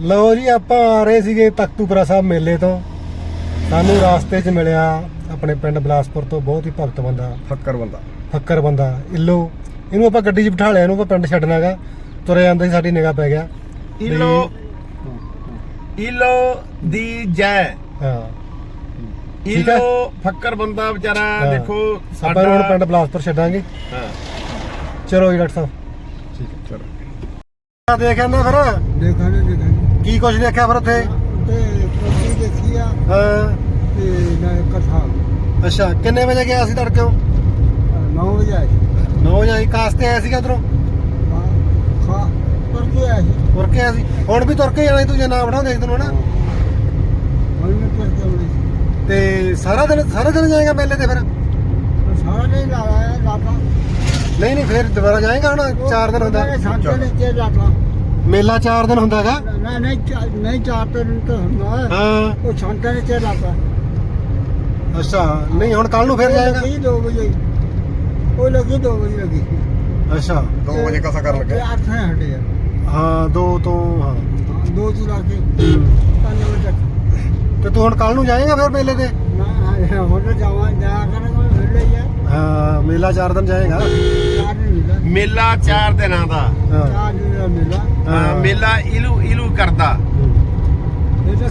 ਲਓ ਜੀ ਆਪਾਂ ਆ ਰਹੇ ਸੀਗੇ ਤਖਤੂਪੁਰਾ ਸਾਹਿਬ ਮੇਲੇ ਤੋਂ। ਸਾਨੂੰ ਰਾਸਤੇ 'ਚ ਮਿਲਿਆ ਆਪਣੇ ਪਿੰਡ ਬਲਾਸਪੁਰ ਤੋਂ ਬਹੁਤ ਹੀ ਭਗਤ ਬੰਦਾ। ਫੱਕਰ ਬੰਦਾ। ਫੱਕਰ ਬੰਦਾ। ਇੱਲੋ ਇਹਨੂੰ ਆਪਾਂ ਗੱਡੀ 'ਚ ਬਿਠਾ ਲਿਆ ਇਹਨੂੰ ਆਪਾਂ ਪਿੰਡ ਛੱਡਣਾਗਾ ਤੁਰੇ ਜਾਂਦੇ ਸੀ ਸਾਡੀ ਨਿਗਾਹ ਪੈ ਗਿਆ। ਇਲੋ ਇਲੋ ਦੀ ਜੈ। ਹਾਂ। ਠੀਕ ਹੈ। ਫੱਕਰ ਬੰਦਾ ਵਿਚਾਰਾ ਹਾਂ। ਦੇਖੋ ਆਪਾਂ ਹੁਣ ਪਿੰਡ ਬਲਾਸਪੁਰ ਛੱਡਾਂਗੇ। ਹਾਂ। ਚਲੋ ਜੀ ਡਾਕਟਰ ਸਾਹਿਬ। ਠੀਕ ਹੈ ਚਲੋ। ਆ ਦੇਖ ਆਂਦਾ ਫਿਰ। ਦੇਖਾਂਗੇ ਦੇਖਾਂਗੇ। ਕੀ ਕੁਝ ਦੇਖਿਆ ਫਿਰ ਉੱਥੇ? ਤੇ ਕੋਠੀ ਦੇਖੀ ਆ। ਹਾਂ। ਤੇ ਨਾ ਕਥਾ ਅੱਛਾ ਕਿੰਨੇ ਵਜੇ ਗਿਆ ਸੀ ਤੜਕੇ 9 ਵਜੇ ਆਏ ਸੀ। 9 ਵਜੇ ਕਾਸਤੇ ਆਇਆ ਸੀਗਾ ਉਧਰੋਂ? ਹਾਂ ਖਾ ਪਰ ਕੇ ਆਏ ਸੀ। ਤੁਰ ਕੇ ਆਇਆ ਸੀ। ਹੁਣ ਵੀ ਤੁਰ ਕੇ ਜਾਣਾ ਸੀ ਤੂੰ ਜੇ ਨਾ ਬਣਾ ਦੇਖ ਤੈਨੂੰ ਨਾ ਹੁਣ ਮੈਂ ਪਰ ਕੇ ਆਉਣੀ ਸੀ। ਤੇ ਸਾਰਾ ਦਿਨ ਸਾਰਾ ਦਿਨ ਜਾਏਗਾ ਮੇਲੇ ਤੇ ਫਿਰ? ਸਾਰਾ ਨਹੀਂ ਲਾਇਆ ਲਾਤਾ। ਨਹੀਂ ਨਹੀਂ ਫਿਰ ਦੁਬਾਰਾ ਜਾਏਗਾ ਹੁਣ 4 ਦਿਨ ਹੁੰਦਾ। ਸਾਡੇ ਮੇਲਾ 4 ਦਿਨ ਹੁੰਦਾ ਹੈਗਾ? ਨਹੀਂ ਚਾ- ਨਹੀਂ ਚਾਰ ਦਿਨ ਤਾਂ ਹੁੰਦਾ। ਹਾਂ। ਉਹ ਛਾਂਟਾ ਨੇ ਲਾਤਾ ਅੱਛਾ ਨਹੀਂ ਹੁਣ ਕੱਲ ਨੂੰ ਫਿਰ ਜਾਏਗਾ? 2 ਵਜੇ। ਉਹ ਲੱਗੀ 2 ਵਜੇ ਲੱਗੀ। ਅੱਛਾ। 2 ਵਜੇ ਕਸਾ ਕਰਨ ਤੇ ਲੱਗਾ? 8 ਹੈ ਹਟੇ ਆ। ਹਾਂ 2 ਤੋਂ ਹਾਂ। ਹਾਂ, ਦੋ ਤੋਂ ਲਾ ਕੇ 5 ਵਜੇ ਤੱਕ। ਤੇ ਤੂੰ ਹੁਣ ਕੱਲ ਨੂੰ ਜਾਏਗਾ ਫਿਰ ਮੇਲੇ ਤੇ? ਨਾ ਹੁਣ ਜਾਵਾਂ ਜਾ ਕਰਾਂਗਾ ਫਿਰ ਲਈ ਆ। ਹਾਂ ਮੇਲਾ 4 ਦਿਨ ਜਾਏਗਾ। ਮਿਲਾ ਮੇਲਾ 4 ਦਿਨਾਂ ਦਾ। ਹਾਂ। ਚਾਰ ਮਿਲਾ। ਹਾਂ, ਮੇਲਾ ਇਲੂ ਇਲੂ ਕਰਦਾ। ਇਹ ਤਾਂ